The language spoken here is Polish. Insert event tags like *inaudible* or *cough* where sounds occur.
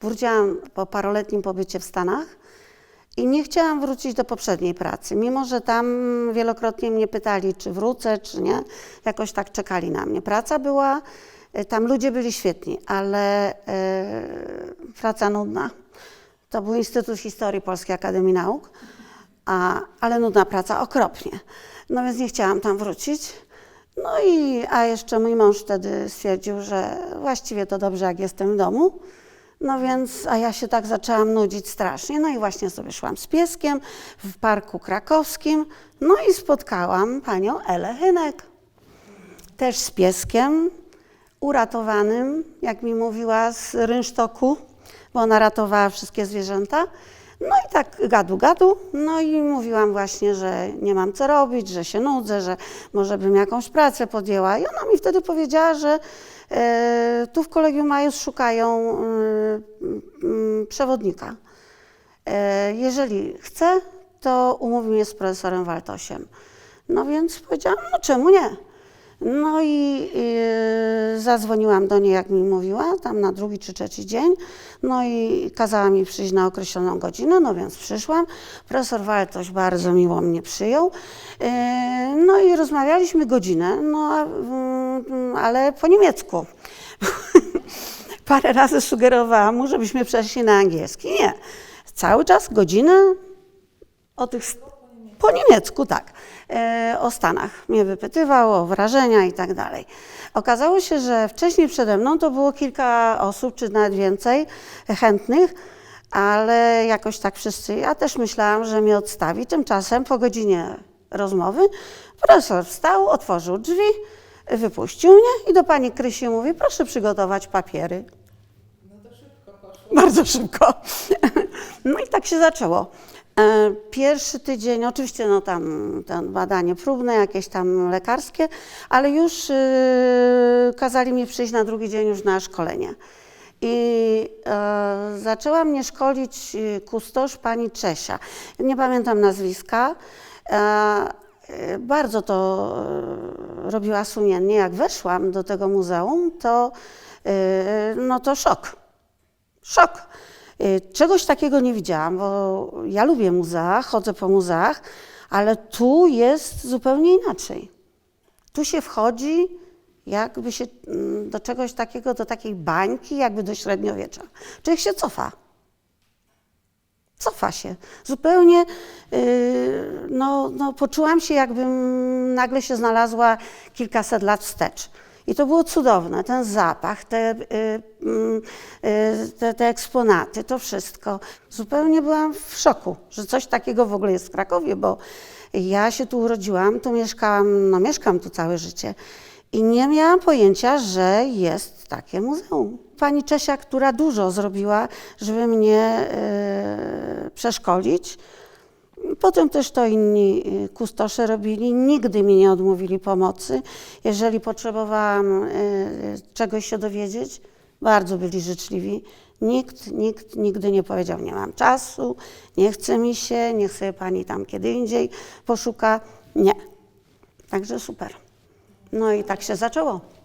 Wróciłam po paroletnim pobycie w Stanach i nie chciałam wrócić do poprzedniej pracy, mimo że tam wielokrotnie mnie pytali, czy wrócę, czy nie. Jakoś tak czekali na mnie. Praca była, e, tam ludzie byli świetni, ale e, praca nudna. To był Instytut Historii Polskiej Akademii Nauk, a, ale nudna praca okropnie. No więc nie chciałam tam wrócić. No i, a jeszcze mój mąż wtedy stwierdził, że właściwie to dobrze, jak jestem w domu. No więc, a ja się tak zaczęłam nudzić strasznie. No i właśnie sobie szłam z pieskiem w Parku Krakowskim. No i spotkałam panią Elę Hynek. Też z pieskiem uratowanym, jak mi mówiła, z rynsztoku, bo ona ratowała wszystkie zwierzęta. No i tak gadu, gadu. No i mówiłam właśnie, że nie mam co robić, że się nudzę, że może bym jakąś pracę podjęła. I ona mi wtedy powiedziała, że e, tu w Kolegium Majus szukają e, mm, przewodnika. E, jeżeli chce, to umówi mnie z profesorem Waltosiem. No więc powiedziałam, no czemu nie? No i y, zadzwoniłam do niej, jak mi mówiła, tam na drugi czy trzeci dzień. No i kazała mi przyjść na określoną godzinę, no więc przyszłam. Profesor Waltoś bardzo miło mnie przyjął. Y, no i rozmawialiśmy godzinę, no mm, ale po niemiecku. *laughs* Parę razy sugerowałam mu, żebyśmy przeszli na angielski. Nie. Cały czas godzinę o tych. Po niemiecku, tak. E, o Stanach mnie wypytywał, o wrażenia i tak dalej. Okazało się, że wcześniej przede mną to było kilka osób, czy nawet więcej chętnych, ale jakoś tak wszyscy. Ja też myślałam, że mnie odstawi. Tymczasem po godzinie rozmowy profesor wstał, otworzył drzwi, wypuścił mnie i do pani Krysi mówi: Proszę przygotować papiery. Bardzo szybko. *laughs* No i tak się zaczęło. E, Pierwszy tydzień, oczywiście no tam, tam badanie próbne, jakieś tam lekarskie, ale już y, kazali mi przyjść na drugi dzień już na szkolenie. I e, zaczęła mnie szkolić y, kustosz pani Czesia. Nie pamiętam nazwiska. E, bardzo to e, robiła sumiennie. Jak weszłam do tego muzeum, to, e, no to szok. Szok. Y, Czegoś takiego nie widziałam, bo ja lubię muzea, chodzę po muzeach, ale tu jest zupełnie inaczej. Tu się wchodzi jakby się mm, do czegoś takiego, do takiej bańki, jakby do średniowiecza. Człowiek się cofa. Cofa się. Zupełnie yy, no, no, poczułam się, jakbym nagle się znalazła kilkaset lat wstecz. I to było cudowne, ten zapach, te, y, mm, y, te, te eksponaty, to wszystko. Zupełnie byłam w szoku, że coś takiego w ogóle jest w Krakowie, bo ja się tu urodziłam, tu mieszkałam, no mieszkam tu całe życie i nie miałam pojęcia, że jest takie muzeum. Pani Czesia, która dużo zrobiła, żeby mnie y, przeszkolić, Potem też to inni y, kustosze robili, nigdy mi nie odmówili pomocy. Jeżeli potrzebowałam y, czegoś się dowiedzieć, bardzo byli życzliwi. Nikt, nikt nigdy nie powiedział, nie mam czasu, nie chce mi się, niech sobie pani tam kiedy indziej poszuka. Nie. Także super. No i tak się zaczęło.